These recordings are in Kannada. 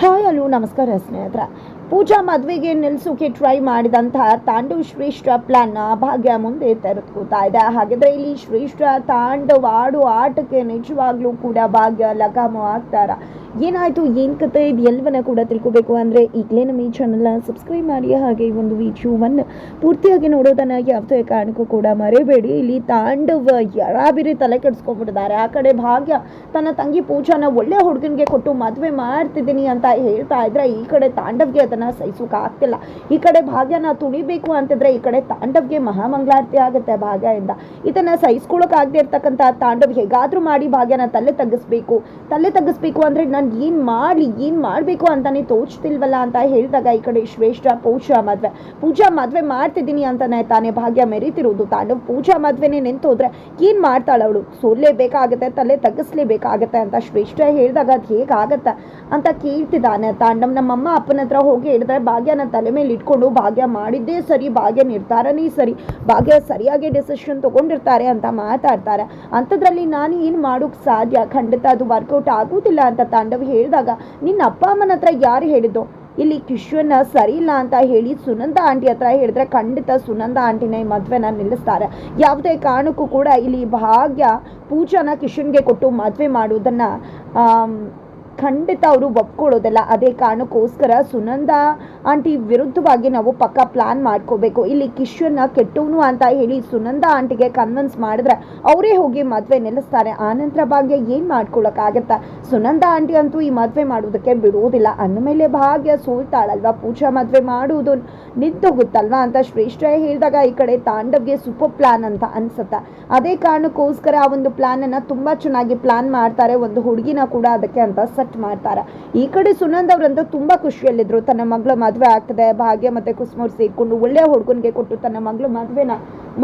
ಹಾಯ್, ಹಲೋ, ನಮಸ್ಕಾರ ಸ್ನೇಹಿತರ. ಪೂಜಾ ಮದುವೆಗೆ ನಿಲ್ಲಿಸೋಕೆ ಟ್ರೈ ಮಾಡಿದಂತಹ ತಾಂಡವ್ ಶ್ರೇಷ್ಠ ಪ್ಲಾನ್ ಭಾಗ್ಯ ಮುಂದೆ ತೆರೆದುಕೊತಾ ಇದೆ. ಹಾಗಿದ್ರೆ ಇಲ್ಲಿ ಶ್ರೇಷ್ಠ ತಾಂಡವ್ ಆಡು ಆಟಕ್ಕೆ ನಿಜವಾಗ್ಲೂ ಕೂಡ ಭಾಗ್ಯ ಲಗಾಮ ಆಗ್ತಾರ? ಏನಾಯ್ತು? ಏನ್ ಕತೆ? ಇದು ಎಲ್ಲವನ್ನ ಕೂಡ ತಿಳ್ಕೊಬೇಕು ಅಂದ್ರೆ ಈಗಲೇ ನಮ್ಮ ಈ ಚಾನಲ್ನ ಸಬ್ಸ್ಕ್ರೈಬ್ ಮಾಡಿ. ಹಾಗೆ ಈ ಒಂದು ವಿಡಿಯೋವನ್ನು ಪೂರ್ತಿಯಾಗಿ ನೋಡೋದನ್ನ ಯಾವುದೇ ಕಾರಣಕ್ಕೂ ಕೂಡ ಮರೆಯಬೇಡಿ ಇಲ್ಲಿ ತಾಂಡವ್ ಯರಾಬಿರಿ ತಲೆ ಕೆಡಿಸ್ಕೊಂಡ್ಬಿಟ್ಟಿದ್ದಾರೆ. ಆ ಕಡೆ ಭಾಗ್ಯ ತನ್ನ ತಂಗಿ ಪೂಜಾನ ಒಳ್ಳೆ ಹುಡುಗನಿಗೆ ಕೊಟ್ಟು ಮದುವೆ ಮಾಡ್ತಿದ್ದೀನಿ ಅಂತ ಹೇಳ್ತಾ ಇದ್ರೆ ಈ ಕಡೆ ತಾಂಡವ್ಗೆ ಅದನ್ನ ಸಹಿಸೋಕೆ ಆಗ್ತಿಲ್ಲ. ಈ ಕಡೆ ಭಾಗ್ಯನ ತುಳಿಬೇಕು ಅಂತಿದ್ರೆ ಈ ಕಡೆ ತಾಂಡವ್ಗೆ ಮಹಾಮಂಗಳಾರತಿ ಆಗುತ್ತೆ ಭಾಗ್ಯದಿಂದ. ಇದನ್ನ ಆಗದೆ ಇರ್ತಕ್ಕಂಥ ತಾಂಡವ್ ಹೇಗಾದ್ರೂ ಮಾಡಿ ಭಾಗ್ಯನ ತಲೆ ತಗ್ಗಿಸ್ಬೇಕು. ತಲೆ ತಗ್ಗಿಸ್ಬೇಕು ಅಂದ್ರೆ ನಾನು ಏನ್ ಮಾಡಿ, ಏನ್ ಮಾಡ್ಬೇಕು ಅಂತಾನೆ ತೋಚ್ತಿಲ್ವಲ್ಲ ಅಂತ ಹೇಳಿದಾಗ ಈ ಕಡೆ ಶ್ರೇಷ್ಠ ಪೂಜಾ ಮದ್ವೆ. ಪೂಜಾ ಮದ್ವೆ ಮಾಡ್ತಿದ್ದೀನಿ ಅಂತಾನೆ ತಾನೇ ಭಾಗ್ಯ ಮೆರಿತಿರೋದು. ತಾಂಡವ್ ಪೂಜಾ ಮದ್ವೆನೇ ನಿಂತೋದ್ರೆ ಏನ್ ಮಾಡ್ತಾಳ ಅವಳು? ಸೋಲ್ಲೇಬೇಕಾಗತ್ತೆ, ತಲೆ ತಗ್ಗಿಸ್ಲೇಬೇಕಾಗತ್ತೆ ಅಂತ ಶ್ರೇಷ್ಠ ಹೇಳಿದಾಗ ಅದು ಹೇಗಾಗತ್ತೆ ಅಂತ ಕೇಳ್ತಿದ್ದಾನೆ ನಮ್ಮ ನಮ್ಮಮ್ಮ ಅಪ್ಪನ ಹತ್ರ ಹೋಗಿ ಹೇಳಿದ್ರೆ ಭಾಗ್ಯನ ತಲೆ ಮೇಲೆ ಇಟ್ಕೊಂಡು ಭಾಗ್ಯ ಮಾಡಿದ್ದೇ ಸರಿ, ಭಾಗ್ಯ ನಿರ್ಧಾರನೇ ಸರಿ, ಭಾಗ್ಯ ಸರಿಯಾಗಿ ಡಿಸಿಷನ್ ತಗೊಂಡಿರ್ತಾರೆ ಅಂತ ಮಾತಾಡ್ತಾರೆ. ಅಂಥದ್ರಲ್ಲಿ ನಾನು ಏನು ಮಾಡೋಕ್ಕೆ ಸಾಧ್ಯ? ಖಂಡಿತ ಅದು ವರ್ಕೌಟ್ ಆಗೋದಿಲ್ಲ ಅಂತ ತಾಂಡವ್ ಹೇಳಿದಾಗ, ನಿನ್ನ ಅಪ್ಪ ಅಮ್ಮನ ಹತ್ರ ಯಾರು ಹೇಳಿದ್ದು? ಇಲ್ಲಿ ಕಿಶ್ವನ್ನ ಸರಿ ಇಲ್ಲ ಅಂತ ಹೇಳಿ ಸುನಂದ ಆಂಟಿ ಹತ್ರ ಹೇಳಿದ್ರೆ ಖಂಡಿತ ಸುನಂದ ಆಂಟಿನ ಈ ಮದುವೆನ ನಿಲ್ಲಿಸ್ತಾರೆ. ಯಾವುದೇ ಕಾರಣಕ್ಕೂ ಕೂಡ ಇಲ್ಲಿ ಭಾಗ್ಯ ಪೂಜಾನ ಕಿಶನ್ಗೆ ಕೊಟ್ಟು ಮದುವೆ ಮಾಡೋದನ್ನ ಖಂಡಿತ ಅವರು ಒಪ್ಕೊಳ್ಳೋದಿಲ್ಲ. ಅದೇ ಕಾರಣಕ್ಕೋಸ್ಕರ ಸುನಂದ ಆಂಟಿ, ವಿರುದ್ಧವಾಗಿ ನಾವು ಪಕ್ಕ ಪ್ಲಾನ್ ಮಾಡ್ಕೋಬೇಕು. ಇಲ್ಲಿ ಕಿಶನ್ನ ಕೆಟ್ಟವನು ಅಂತ ಹೇಳಿ ಸುನಂದ ಆಂಟಿಗೆ ಕನ್ವಿನ್ಸ್ ಮಾಡಿದ್ರೆ ಅವರೇ ಹೋಗಿ ಮದುವೆ ನಿಲ್ಲಿಸ್ತಾರೆ ಆನಂತರ ಭಾಗ್ಯ ಏನು ಮಾಡ್ಕೊಳಕ್ಕಾಗತ್ತ? ಸುನಂದ ಆಂಟಿ ಅಂತೂ ಈ ಮದುವೆ ಮಾಡೋದಕ್ಕೆ ಬಿಡುವುದಿಲ್ಲ. ಅಂದಮೇಲೆ ಭಾಗ್ಯ ಸೋಲ್ತಾಳಲ್ವಾ? ಪೂಜಾ ಮದುವೆ ಮಾಡುವುದು ನಿಂತೋಗುತ್ತಲ್ವಾ ಅಂತ ಶ್ರೇಷ್ಠ ಹೇಳಿದಾಗ ಈ ಕಡೆ ತಾಂಡವ್ಗೆ ಸೂಪರ್ ಪ್ಲಾನ್ ಅಂತ ಅನ್ಸುತ್ತೆ. ಅದೇ ಕಾರಣಕ್ಕೋಸ್ಕರ ಆ ಒಂದು ಪ್ಲಾನ್ ಅನ್ನ ತುಂಬಾ ಚೆನ್ನಾಗಿ ಪ್ಲಾನ್ ಮಾಡ್ತಾರೆ. ಒಂದು ಹುಡುಗಿನ ಕೂಡ ಅದಕ್ಕೆ ಅಂತ ಸೆಟ್ ಮಾಡ್ತಾರೆ. ಈ ಕಡೆ ಸುನಂದ್ ಅವರಂತೂ ತುಂಬಾ ಖುಷಿಯಲ್ಲಿದ್ರು. ತನ್ನ ಮಗಳ ಮದುವೆ ಆಗ್ತದೆ, ಭಾಗ್ಯ ಮತ್ತೆ ಕುಸ್ಮೂರ್ ಸಿಕ್ಕೊಂಡು ಒಳ್ಳೆ ಹುಡುಗನಿಗೆ ಕೊಟ್ಟು ತನ್ನ ಮಗಳು ಮದುವೆನ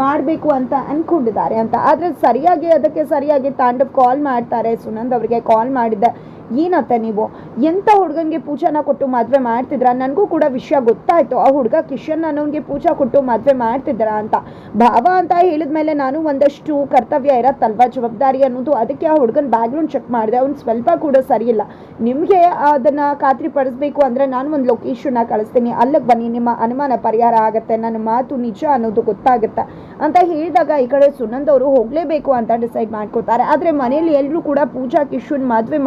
ಮಾಡಬೇಕು ಅಂತ ಅನ್ಕೊಂಡಿದ್ದಾರೆ ಅಂತ. ಆದ್ರೆ ಸರಿಯಾಗಿ ಅದಕ್ಕೆ ಸರಿಯಾಗಿ ತಾಂಡವ್ ಕಾಲ್ ಮಾಡ್ತಾರೆ. ಸುನಂದ್ ಅವರಿಗೆ ಕಾಲ್ ಮಾಡಿದ್ದೆ ಏನತ್ತೆ ನೀವು? ಎಂಥ ಹುಡುಗನಿಗೆ ಪೂಜಾನ ಕೊಟ್ಟು ಮದುವೆ ಮಾಡ್ತಿದ್ರ? ನನಗೂ ಕೂಡ ವಿಷಯ ಗೊತ್ತಾಯ್ತು. ಆ ಹುಡುಗ ಕಿಶನ್ ಅನ್ನೋನಿಗೆ ಪೂಜಾ ಕೊಟ್ಟು ಮದುವೆ ಮಾಡ್ತಿದ್ರ ಅಂತ. ಭಾವ ಅಂತ ಹೇಳಿದ್ಮೇಲೆ ನಾನು ಒಂದಷ್ಟು ಕರ್ತವ್ಯ ಇರತ್ತಲ್ವ, ಜವಾಬ್ದಾರಿ ಅನ್ನೋದು? ಅದಕ್ಕೆ ಆ ಹುಡುಗನ ಬ್ಯಾಕ್ಗ್ರೌಂಡ್ ಚೆಕ್ ಮಾಡಿದೆ. ಅವ್ನು ಸ್ವಲ್ಪ ಕೂಡ ಸರಿಯಿಲ್ಲ. ನಿಮಗೆ ಅದನ್ನ ಖಾತ್ರಿ ಪಡಿಸ್ಬೇಕು ಅಂದ್ರೆ ನಾನು ಒಂದು ಲೊಕೇಶನ್ನ ಕಳಿಸ್ತೀನಿ. ಅಲ್ಲಿಗೆ ಬನ್ನಿ. ನಿಮ್ಮ ಅನುಮಾನ ಪರಿಹಾರ ಆಗುತ್ತೆ. ನನ್ನ ಮಾತು ನಿಜ ಅನ್ನೋದು ಗೊತ್ತಾಗುತ್ತೆ. ಅಂತ ಹೇಳಿದಾಗ ಈ ಕಡೆ ಸುನಂದ್ ಅವರು ಹೋಗ್ಲೇಬೇಕು ಅಂತ ಡಿಸೈಡ್ ಮಾಡ್ಕೋತಾರೆ. ಆದ್ರೆ ಮನೆಯಲ್ಲಿ ಎಲ್ಲರೂ ಕೂಡ ಪೂಜಾ, ಕಿಶನ್ ಮದುವೆ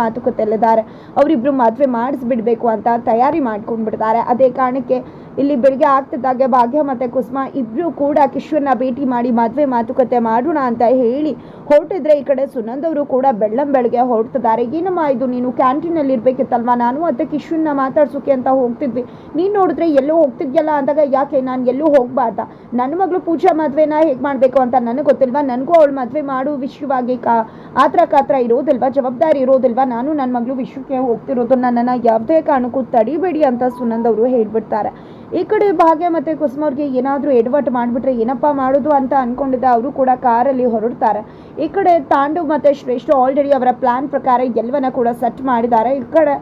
ಮಾತುಕತೆಯಲ್ಲಿದ್ದಾರೆ ಅವರಿಬ್ರು ಮದುವೆ ಮಾಡಿಸ್ಬಿಡ್ಬೇಕು ಅಂತ ತಯಾರಿ ಮಾಡ್ಕೊಂಡ್ಬಿಡ್ತಾರೆ. ಅದೇ ಕಾರಣಕ್ಕೆ ಇಲ್ಲಿ ಬೆಳಿಗ್ಗೆ ಆಗ್ತಿದ್ದಾಗೆ ಭಾಗ್ಯ ಮತ್ತೆ ಕುಸುಮ ಇಬ್ರು ಕೂಡ ಕಿಶೋರ್ನ ಭೇಟಿ ಮಾಡಿ ಮದುವೆ ಮಾತುಕತೆ ಮಾಡೋಣ ಅಂತ ಹೇಳಿ ಹೊರಟಿದ್ರೆ ಈ ಕಡೆ ಸುನಂದ್ ಅವರು ಕೂಡ ಬೆಳ್ಳಂ ಬೆಳಗ್ಗೆ ಹೊರಡ್ತಿದ್ದಾರೆ ಏನಮ್ಮ ಇದು? ನೀನು ಕ್ಯಾಂಟೀನಲ್ಲಿ ಇರ್ಬೇಕಿತ್ತಲ್ವಾ? ನಾನು ಮತ್ತು ಕಿಶೋರ್ನ ಮಾತಾಡ್ಸೋಕೆ ಅಂತ ಹೋಗ್ತಿದ್ವಿ. ನೀನು ನೋಡಿದ್ರೆ ಎಲ್ಲೋ ಹೋಗ್ತಿದ್ಯಲ್ಲ ಅಂದಾಗ ಯಾಕೆ ನಾನು ಎಲ್ಲೂ ಹೋಗ್ಬಾರ್ದ? ನನ್ನ ಮಗಳು ಪೂಜಾ ಮದುವೆನ ಹೇಗೆ ಮಾಡಬೇಕು ಅಂತ ನನಗೆ ಗೊತ್ತಿಲ್ವಾ? ನನಗೂ ಅವಳು ಮದುವೆ ಮಾಡು ವಿಷಯವಾಗಿ ಕಾ ಆತ್ರ ಕಾತ್ರ ಇರೋದಿಲ್ವಾ? ಜವಾಬ್ದಾರಿ ಇರೋದಿಲ್ವಾ? ನಾನು ನನ್ನ ಮಗಳು ವಿಶ್ವಕ್ಕೆ ಹೋಗ್ತಿರೋದು ನನ್ನನ್ನು ಯಾವುದೇ ಕಾರಣಕ್ಕೂ ತಡಿಬೇಡಿ ಅಂತ ಸುನಂದ್ ಅವರು ಹೇಳ್ಬಿಡ್ತಾರೆ. ಈ ಕಡೆ ಭಾಗ್ಯ ಮತ್ತೆ ಕುಸುಮವ್ರಿಗೆ ಏನಾದರೂ ಎಡವಟ್ಟು ಮಾಡಿಬಿಟ್ರೆ ಏನಪ್ಪ ಮಾಡೋದು ಅಂತ ಅನ್ಕೊಂಡಿದ್ದ ಅವರು ಕೂಡ ಕಾರಲ್ಲಿ ಹೊರಡ್ತಾರೆ. ಈ ಕಡೆ ತಾಂಡು ಮತ್ತೆ ಶ್ರೇಷ್ಠ ಆಲ್ರೆಡಿ ಅವರ ಪ್ಲಾನ್ ಪ್ರಕಾರ ಎಲ್ಲವನ್ನ ಕೂಡ ಸೆಟ್ ಮಾಡಿದ್ದಾರೆ. ಈ ಕಡೆ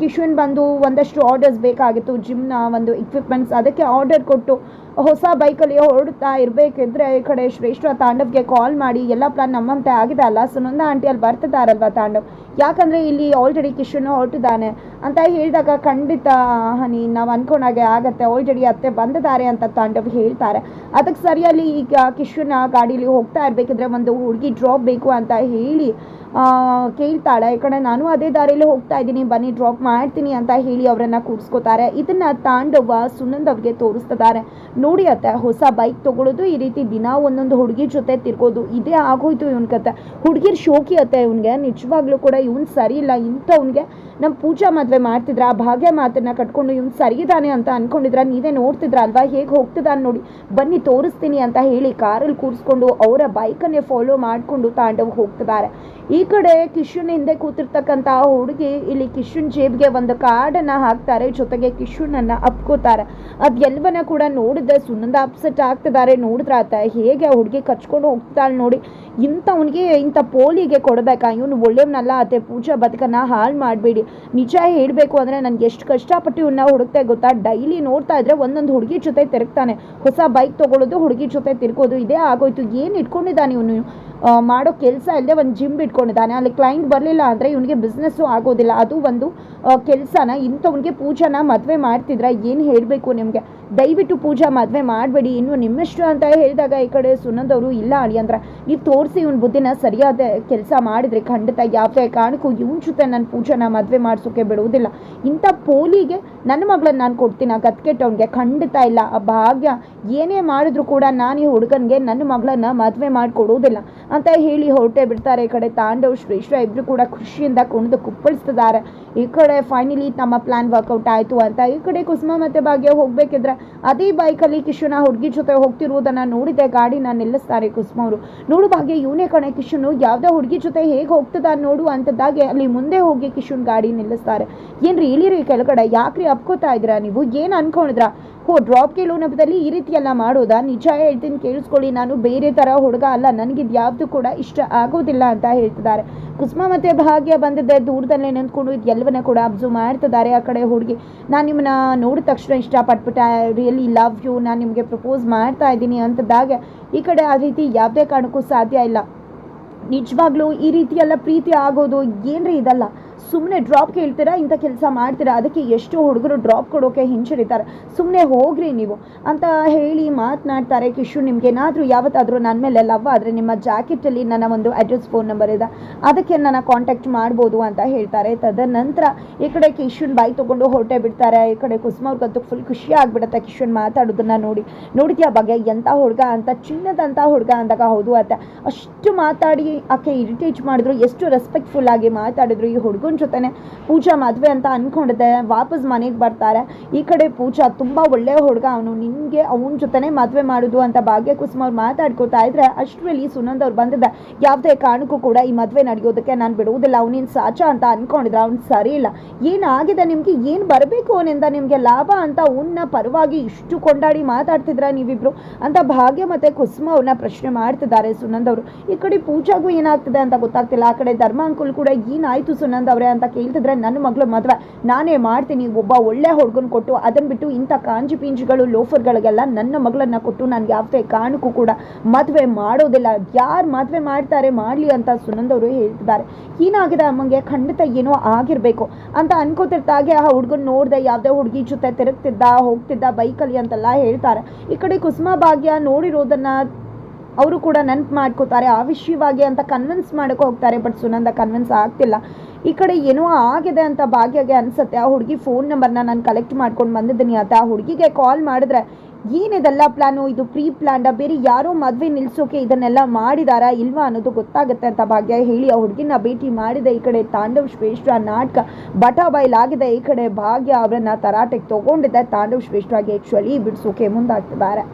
ಕಿಶುನ್ ಕಿಶನ್ ಬಂದು ಒಂದಷ್ಟು ಆರ್ಡರ್ಸ್ ಬೇಕಾಗಿತ್ತು ಜಿಮ್ನ ಒಂದು ಇಕ್ವಿಪ್ಮೆಂಟ್ಸ್ ಅದಕ್ಕೆ ಆರ್ಡರ್ ಕೊಟ್ಟು ಹೊಸ ಬೈಕಲ್ಲಿ ಹೊರಡ್ತಾ ಇರಬೇಕಿದ್ರೆ ಈ ಕಡೆ ಶ್ರೇಷ್ಠ ತಾಂಡವ್ಗೆ ಕಾಲ್ ಮಾಡಿ, ಎಲ್ಲ ಪ್ಲಾನ್ ನಮ್ಮಂತೆ ಆಗಿದೆ ಅಲ್ಲ? ಸುನಂದ ಆಂಟಿ ಅಲ್ಲಿ ಬರ್ತಿದ್ದಾರಲ್ವಾ ತಾಂಡವ್? ಯಾಕಂದ್ರೆ ಇಲ್ಲಿ ಆಲ್ರೆಡಿ ಕಿಶನ್ ಹೊರಟಿದ್ದಾನೆ ಅಂತ ಹೇಳಿದಾಗ ಖಂಡಿತ ಹನಿ, ನಾವು ಅಂದ್ಕೊಂಡಾಗೆ ಆಗತ್ತೆ. ಆಲ್ರೆಡಿ ಅತ್ತೆ ಬಂದಿದ್ದಾರೆ ಅಂತ ತಾಂಡವ್ ಹೇಳ್ತಾರೆ. ಅದಕ್ಕೆ ಸರಿಯಲ್ಲಿ ಈಗ ಕಿಶನ್ ಗಾಡೀಲಿ ಹೋಗ್ತಾ ಇರ್ಬೇಕಿದ್ರೆ ಒಂದು ಹುಡುಗಿ ಡ್ರಾಪ್ ಬೇಕು ಅಂತ ಹೇಳಿ ಕೇಳ್ತಾಳೆ ಕಡೆ ನಾನು ಅದೇ ದಾರಿಯಲ್ಲಿ ಹೋಗ್ತಾ ಇದ್ದೀನಿ, ಬನ್ನಿ ಡ್ರಾಪ್ ಮಾಡ್ತೀನಿ ಅಂತ ಹೇಳಿ ಅವರನ್ನು ಕೂರಿಸ್ಕೋತಾರೆ. ಇದನ್ನ ತಾಂಡವ ಸುನಂದ್ ಅವ್ರಿಗೆ ತೋರಿಸ್ತಿದ್ದಾರೆ. ನೋಡಿ ಅತ್ತೆ, ಹೊಸ ಬೈಕ್ ತಗೊಳ್ಳೋದು ಈ ರೀತಿ ದಿನ ಒಂದೊಂದು ಹುಡುಗಿ ಜೊತೆ ತಿರ್ಗೋದು, ಇದೇ ಆಗೋಯ್ತು ಇವನ್ ಕತೆ. ಹುಡುಗಿರ್ ಶೋಕಿ ಅತ್ತೆ ಇವನ್ಗೆ, ನಿಜವಾಗ್ಲೂ ಕೂಡ ಇವನ್ ಸರಿ ಇಲ್ಲ, ಇಂಥವ್ನಿಗೆ. ನಮ್ಮ ಪೂಜಾ ಮದುವೆ ಮಾಡ್ತಿದ್ರ ಆ ಭಾಗ್ಯ ಮಾತನ್ನ ಕಟ್ಕೊಂಡು ಇವ್ನು ಸರಿ ಇದ್ದಾನೆ ಅಂತ ಅನ್ಕೊಂಡಿದ್ರ, ನೀವೇ ನೋಡ್ತಿದ್ರ ಅಲ್ವಾ ಹೇಗೆ ಹೋಗ್ತಿದ್ದಾನೆ ನೋಡಿ. ಬನ್ನಿ, ತೋರಿಸ್ತೀನಿ ಅಂತ ಹೇಳಿ ಕಾರಲ್ಲಿ ಕೂರಿಸ್ಕೊಂಡು ಅವರ ಬೈಕನ್ನೇ ಫಾಲೋ ಮಾಡಿಕೊಂಡು ತಾಂಡವ್ ಹೋಗ್ತಿದ್ದಾರೆ. ಈ ಕಡೆ ಕಿಶುನ್ ಹಿಂದೆ ಕೂತಿರ್ತಕ್ಕಂಥ ಹುಡುಗಿ ಇಲ್ಲಿ ಕಿಶುನ್ ಜೇಬ್ಗೆ ಒಂದು ಕಾರ್ಡನ್ನ ಹಾಕ್ತಾರೆ. ಜೊತೆಗೆ ಕಿಶುನನ್ನು ಅಪ್ಕೋತಾರೆ. ಅದ್ ಎಲ್ಲವನ್ನ ಕೂಡ ನೋಡಿದ್ರೆ ಸುನಂದ ಅಪ್ಸೆಟ್ ಆಗ್ತಿದ್ದಾರೆ ನೋಡಿದ್ರೆ ಆತ ಹೇಗೆ ಹುಡುಗಿ ಕಚ್ಕೊಂಡು ಹೋಗ್ತಾಳೆ ನೋಡಿ. ಇಂಥವನಿಗೆ ಇಂಥ ಪೋಲಿಗೆ ಕೊಡಬೇಕಾ? ಇವನು ಒಳ್ಳೆಯವನಲ್ಲ ಅತ್ತೆ ಪೂಜಾ ಬದುಕನ್ನ ಹಾಳು ಮಾಡಬೇಡಿ. ನಿಜ ಹೇಳಬೇಕು ಅಂದರೆ ನನಗೆ ಎಷ್ಟು ಕಷ್ಟಪಟ್ಟು ಇವನ್ನ ಹುಡುಕ್ತೆ ಗೊತ್ತಾ? ಡೈಲಿ ನೋಡ್ತಾ ಇದ್ರೆ ಒಂದೊಂದು ಹುಡುಗಿ ಜೊತೆ ತಿರುಗ್ತಾನೆ. ಹೊಸ ಬೈಕ್ ತಗೊಳ್ಳೋದು ಹುಡುಗಿ ಜೊತೆ ತಿರುಗೋದು, ಇದೇ ಆಗೋಯ್ತು. ಏನು ಇಟ್ಕೊಂಡಿದ್ದಾನೆ ಇವನು? ಮಾಡೋ ಕೆಲಸ ಇಲ್ಲದೆ ಒಂದು ಜಿಮ್ ಇಟ್ಕೊಂಡಿದ್ದಾನೆ. ಅಲ್ಲಿ ಕ್ಲೈಂಟ್ ಬರಲಿಲ್ಲ ಅಂದರೆ ಇವನಿಗೆ ಬಿಸ್ನೆಸ್ಸು ಆಗೋದಿಲ್ಲ. ಅದು ಒಂದು ಕೆಲಸನ ಇಂಥವ್ನಿಗೆ ಪೂಜಾನ ಮದುವೆ ಮಾಡ್ತಿದ್ರೆ ಏನು ಹೇಳಬೇಕು ನಿಮಗೆ? ದಯವಿಟ್ಟು ಪೂಜಾ ಮದುವೆ ಮಾಡಬೇಡಿ. ಇನ್ನು ನಿಮ್ಮಷ್ಟು ಅಂತ ಹೇಳಿದಾಗ ಈ ಕಡೆ ಸುನಂದವರು ಇಲ್ಲ ಅಳಿ ಅಂದ್ರೆ, ನೀವು ತೋರಿಸಿ ಇವನ ಬುದ್ಧಿನ ಸರಿಯಾದ ಕೆಲಸ ಮಾಡಿದ್ರೆ ಖಂಡಿತ ಯಾವುದೇ ಕಾರಣಕ್ಕೂ ಇವನ ಜೊತೆ ನನ್ನ ಪೂಜಾನ ಮದುವೆ ಮಾಡಿಸೋಕೆ ಬಿಡುವುದಿಲ್ಲ. ಇಂಥ ಪೋಲಿಗೆ ನನ್ನ ಮಗಳನ್ನ ನಾನು ಕೊಡ್ತೀನಿ. ಆ ಗತ್ಕೆಟ್ಟವ್ನಿಗೆ ಖಂಡಿತ ಇಲ್ಲ. ಆ ಭಾಗ್ಯ ಏನೇ ಮಾಡಿದ್ರು ಕೂಡ ನಾನು ಈ ಹುಡುಗನಿಗೆ ನನ್ನ ಮಗಳನ್ನ ಮದುವೆ ಮಾಡಿಕೊಡೋದಿಲ್ಲ ಅಂತ ಹೇಳಿ ಹೊರಟೆ ಬಿಡ್ತಾರೆ. ಈ ಕಡೆ ತಾಂಡವ್, ಶ್ರೇಷ್ಠ ಇಬ್ಬರು ಕೂಡ ಖುಷಿಯಿಂದ ಕುಣಿದು ಕುಪ್ಪಳಿಸ್ತಿದ್ದಾರೆ. ಈ ಕಡೆ ಫೈನಲಿ ನಮ್ಮ ಪ್ಲಾನ್ ವರ್ಕೌಟ್ ಆಯಿತು ಅಂತ. ಈ ಕಡೆ ಕುಸುಮ ಮತ್ತೆ ಭಾಗ್ಯ ಹೋಗ್ಬೇಕಿದ್ರೆ ಅದೇ ಬೈಕಲ್ಲಿ ಕಿಶುನ ಹುಡುಗಿ ಜೊತೆ ಹೋಗ್ತಿರುವುದನ್ನು ನೋಡಿದೆ. ಗಾಡಿನ ನಿಲ್ಲಿಸ್ತಾರೆ ಕುಸುಮ ಅವರು. ನೋಡು ಭಾಗ್ಯ, ಇವನೇ ಕಣೆ ಕಿಶುನು. ಯಾವುದೋ ಹುಡುಗಿ ಜೊತೆ ಹೇಗೆ ಹೋಗ್ತದ ನೋಡು ಅಂತದಾಗೆ ಅಲ್ಲಿ ಮುಂದೆ ಹೋಗಿ ಕಿಶುನ್ ಗಾಡಿ ನಿಲ್ಲಿಸ್ತಾರೆ. ಏನ್ರಿ ಇಳಿರಿ ಕೆಳಗಡೆ. ಯಾಕ್ರಿ ಅಪ್ಕೋತಾ ಇದ್ದೀರಾ ನೀವು? ಏನು ಅನ್ಕೊಂಡಿದ್ರಾ? ಹೋ ಡ್ರಾಪ್ ಕೇಳೋ ನೆಪದಲ್ಲಿ ಈ ರೀತಿ ಎಲ್ಲ ಮಾಡೋದಾ? ನಿಜ ಹೇಳ್ತೀನಿ, ಕೇಳಿಸ್ಕೊಳ್ಳಿ. ನಾನು ಬೇರೆ ಥರ ಹುಡುಗ ಅಲ್ಲ. ನನಗಿದು ಯಾವುದು ಕೂಡ ಇಷ್ಟ ಆಗೋದಿಲ್ಲ ಅಂತ ಹೇಳ್ತಿದ್ದಾರೆ. ಕುಸುಮ ಮತ್ತು ಭಾಗ್ಯ ಬಂದಿದ್ದೆ ದೂರದಲ್ಲೇ ನಿಂತ್ಕೊಂಡು ಇದು ಎಲ್ಲವನ್ನ ಕೂಡ ಅಬ್ಸರ್ವ್ ಮಾಡ್ತಿದ್ದಾರೆ ಆ ಕಡೆ ಹುಡುಗಿ. ನಾನು ನಿಮ್ಮನ್ನ ನೋಡಿದ ತಕ್ಷಣ ಇಷ್ಟಪಟ್ಬಿಟ್ಟೆ. ರಿಯಲಿ ಲವ್ ಯು ನಾನು ನಿಮಗೆ ಪ್ರಪೋಸ್ ಮಾಡ್ತಾ ಇದ್ದೀನಿ ಅಂತದಾಗ ಈ ಕಡೆ ಆ ರೀತಿ ಯಾವುದೇ ಕಾರಣಕ್ಕೂ ಸಾಧ್ಯ ಇಲ್ಲ. ನಿಜವಾಗ್ಲೂ ಈ ರೀತಿ ಎಲ್ಲ ಪ್ರೀತಿ ಆಗೋದು ಏನ್ರಿ ಇದಲ್ಲ? ಸುಮ್ಮನೆ ಡ್ರಾಪ್ ಕೇಳ್ತೀರಾ? ಇಂಥ ಕೆಲಸ ಮಾಡ್ತೀರಾ? ಅದಕ್ಕೆ ಎಷ್ಟು ಹುಡುಗರು ಡ್ರಾಪ್ ಕೊಡೋಕೆ ಹಿಂಚರಿತಾರೆ ಸುಮ್ಮನೆ ಹೋಗ್ರಿ ನೀವು ಅಂತ ಹೇಳಿ ಮಾತನಾಡ್ತಾರೆ ಕಿಶು ನಿಮ್ಗೆ. ಏನಾದರೂ ಯಾವತ್ತಾದರೂ ನನ್ನ ಮೇಲೆ ಲವ್ ಆದರೆ ನಿಮ್ಮ ಜಾಕೆಟಲ್ಲಿ ನನ್ನ ಒಂದು ಅಡ್ರೆಸ್ ಫೋನ್ ನಂಬರ್ ಇದೆ. ಅದಕ್ಕೆ ನನ್ನ ಕಾಂಟ್ಯಾಕ್ಟ್ ಮಾಡ್ಬೋದು ಅಂತ ಹೇಳ್ತಾರೆ. ತದನಂತರ ಈ ಕಡೆ ಕಿಶುನ್ ಬಾಯಿ ತೊಗೊಂಡು ಹೊರಟೆ ಬಿಡ್ತಾರೆ. ಈ ಕಡೆ ಕುಸುಮ ಅವ್ರಿಗಂತೂ ಫುಲ್ ಖುಷಿ ಆಗ್ಬಿಡತ್ತೆ ಕಿಶುನ್ ಮಾತಾಡೋದನ್ನ ನೋಡಿ. ನೋಡಿದ್ಯಾ ಬಗ್ಗೆ? ಎಂಥ ಹುಡುಗ ಅಂತ ಚಿನ್ನದಂಥ ಹುಡುಗ ಅಂದಾಗ ಹೌದು ಅಂತ ಅಷ್ಟು ಮಾತಾಡಿ ಆಕೆ ಇರಿಟೇಟ್ ಮಾಡಿದ್ರು, ಎಷ್ಟು ರೆಸ್ಪೆಕ್ಟ್ಫುಲ್ ಆಗಿ ಮಾತಾಡಿದ್ರು ಈ ಹುಡುಗನ ಜೊತೆನೆ ಪೂಜಾ ಮದುವೆ ಅಂತ ಅನ್ಕೊಂಡಿದ್ದೆ. ವಾಪಸ್ ಮನೆಗೆ ಬರ್ತಾರೆ. ಈ ಕಡೆ ಪೂಜಾ ತುಂಬ ಒಳ್ಳೆ ಹುಡುಗ ಅವನು. ನಿನಗೆ ಅವನ ಜೊತೆನೆ ಮದುವೆ ಮಾಡೋದು ಅಂತ ಭಾಗ್ಯ ಕುಸುಮ ಅವ್ರು ಮಾತಾಡ್ಕೊತಾ ಇದ್ರೆ ಅಷ್ಟರಲ್ಲಿ ಸುನಂದ್ ಅವ್ರು ಬಂದಿದ್ದ. ಯಾವುದೇ ಕಾರಣಕ್ಕೂ ಕೂಡ ಈ ಮದುವೆ ನಡೆಯೋದಕ್ಕೆ ನಾನು ಬಿಡುವುದಿಲ್ಲ. ಅವನಿನ್ ಸಾಚ ಅಂತ ಅನ್ಕೊಂಡಿದ್ರೆ. ಅವ್ನು ಸರಿ ಇಲ್ಲ. ಏನಾಗಿದೆ ನಿಮಗೆ? ಏನು ಬರಬೇಕು ಅವನಿಂದ? ನಿಮಗೆ ಲಾಭ ಅಂತ ಅವನ್ನ ಪರವಾಗಿ ಇಷ್ಟು ಕೊಂಡಾಡಿ ಮಾತಾಡ್ತಿದ್ರ ನೀವಿಬ್ರು ಅಂತ ಭಾಗ್ಯ ಮತ್ತೆ ಕುಸುಮ ಅವ್ರನ್ನ ಪ್ರಶ್ನೆ ಮಾಡ್ತಿದ್ದಾರೆ ಸುನಂದ್ ಅವರು. ಈ ಕಡೆ ಪೂಜಾಗೂ ಏನಾಗ್ತಿದೆ ಅಂತ ಗೊತ್ತಾಗ್ತಿಲ್ಲ. ಆ ಕಡೆ ಧರ್ಮ ಅಂಕುಲ್ ಕೂಡ ಏನಾಯ್ತು ಸುನಂದ್ ಅವರೇ ಅಂತ ಕೇಳ್ತಿದ್ರೆ ನನ್ನ ಮಗಳು ಮದುವೆ. ನಾನೇ ಮಾಡ್ತೀನಿ, ಒಬ್ಬ ಒಳ್ಳೆ ಹುಡುಗನ ಕೊಟ್ಟು ಅದನ್ನ ಬಿಟ್ಟು ಇಂಥ ಕಾಂಜಿ ಪಿಂಜಿಗಳು, ಲೋಫರ್ಗಳಿಗೆಲ್ಲ ನನ್ನ ಮಗಳನ್ನ ಕೊಟ್ಟು ನನಗೆ ಯಾವುದೇ ಕಾರಣಕ್ಕೂ ಕೂಡ ಮದುವೆ ಮಾಡೋದಿಲ್ಲ. ಯಾರು ಮದುವೆ ಮಾಡ್ತಾರೆ, ಮಾಡಲಿ ಅಂತ ಸುನಂದ್ ಅವರು ಹೇಳ್ತಿದ್ದಾರೆ. ಏನಾಗಿದೆ ಅಮ್ಮಂಗೆ? ಖಂಡಿತ ಏನೋ ಆಗಿರಬೇಕು ಅಂತ ಅನ್ಕೋತಿರ್ತಾಗೆ ಆ ಹುಡುಗನ ನೋಡ್ದೆ, ಯಾವುದೇ ಹುಡುಗಿ ಜೊತೆ ತಿರುಗ್ತಿದ್ದ, ಹೋಗ್ತಿದ್ದ ಬೈಕಲ್ಲಿ ಅಂತೆಲ್ಲ ಹೇಳ್ತಾರೆ. ಈ ಕಡೆ ಕುಸುಮ ಭಾಗ್ಯ ನೋಡಿರೋದನ್ನ ಅವರು ಕೂಡ ನೆನ್ಪು ಮಾಡ್ಕೋತಾರೆ. ಆ ವಿಷಯವಾಗಿ ಅಂತ ಕನ್ವಿನ್ಸ್ ಮಾಡೋಕೆ ಹೋಗ್ತಾರೆ ಬಟ್ ಸುನಂದ ಕನ್ವಿನ್ಸ್ ಆಗ್ತಿಲ್ಲ. ಈ ಕಡೆ ಏನೋ ಆಗಿದೆ ಅಂತ ಭಾಗ್ಯಗೆ ಅನ್ಸುತ್ತೆ. ಆ ಹುಡುಗಿ ಫೋನ್ ನಂಬರ್ನ ನಾನು ಕಲೆಕ್ಟ್ ಮಾಡ್ಕೊಂಡು ಬಂದಿದ್ದೀನಿ ಅಂತ ಆ ಹುಡುಗಿಗೆ ಕಾಲ್ ಮಾಡಿದ್ರೆ, ಏನಿದೆಲ್ಲ ಪ್ಲಾನು ಇದು ಪ್ರೀ ಪ್ಲಾನ್ಡ ಬೇರೆ ಯಾರೋ ಮದುವೆ ನಿಲ್ಸೋಕೆ ಇದನ್ನೆಲ್ಲ ಮಾಡಿದಾರಾ ಇಲ್ವಾ ಅನ್ನೋದು ಗೊತ್ತಾಗುತ್ತೆ ಅಂತ ಭಾಗ್ಯ ಹೇಳಿ ಆ ಹುಡುಗಿನ ಭೇಟಿ ಮಾಡಿದೆ. ಈ ಕಡೆ ತಾಂಡವ್ ಶ್ರೇಷ್ಠ ನಾಟಕ ಬಟ ಆಗಿದೆ ಈ ಕಡೆ ಭಾಗ್ಯ ಅವರನ್ನ ತರಾಟೆಗೆ ತಗೊಂಡಿದ್ದೆ ತಾಂಡವ್ ಶ್ರೇಷ್ಠವಾಗಿ ಆ್ಯಕ್ಚುಲಿ ಬಿಡಿಸೋಕೆ ಮುಂದಾಗ್ತಿದ್ದಾರೆ.